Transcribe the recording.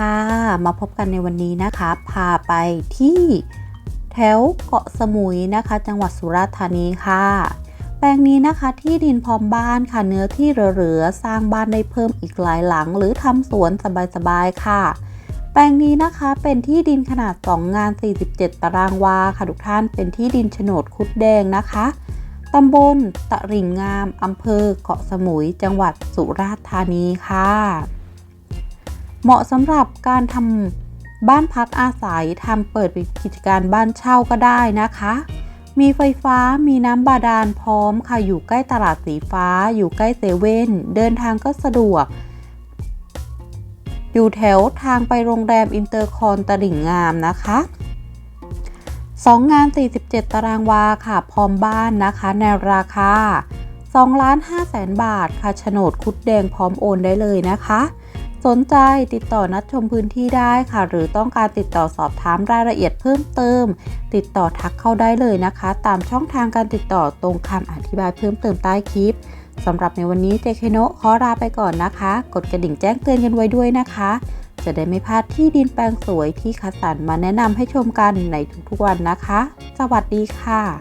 ค่ะ มาพบกันในวันนี้นะคะ พาไปที่แถวเกาะสมุยนะคะ จังหวัดสุราษฎร์ธานีค่ะ แปลงนี้นะคะที่ดินพร้อมบ้านค่ะเนื้อที่เหลือๆสร้างบ้านได้เพิ่มอีกหลายหลัง หรือทำสวนสบายๆค่ะ แปลงนี้นะคะเป็นที่ดินขนาด 2 งาน 47 ตารางวาค่ะทุกท่านเป็นที่ดินโฉนดคุดแดงนะคะตำบลตะริ่งงาม อำเภอเกาะสมุย จังหวัดสุราษฎร์ธานีค่ะ เหมาะสำหรับการทำบ้านพักอาศัยทำเปิดกิจการบ้านเช่าก็ได้นะคะ มีไฟฟ้ามีน้ำบาดาลพร้อมค่ะอยู่ใกล้ตลาดสีฟ้า อยู่ใกล้เซเว่นเดินทางก็สะดวก อยู่แถวทางไปโรงแรมอินเตอร์คอนตลิ่งงามนะคะ2งาน 47 ตารางวาค่ะ พร้อมบ้านนะคะ ในราคา2ล้าน5แสนบาท ค่ะโฉนดคุดแดงพร้อมโอนได้เลยนะคะ สนใจติดต่อนัดชมพื้นที่ได้ค่ะ หรือต้องการติดต่อสอบถามรายละเอียดเพิ่มเติม ติดต่อทักเข้าได้เลยนะคะ ตามช่องทางการติดต่อตรงคำอธิบายเพิ่มเติมใต้คลิปสำหรับในวันนี้เจเคโนะขอลาไปก่อนนะคะ กดกระดิ่งแจ้งเตือนกันไว้ด้วยนะคะ จะได้ไม่พลาดที่ดินแปลงสวยที่คัดสรรมาแนะนำให้ชมกันในทุกๆวันนะคะ สวัสดีค่ะ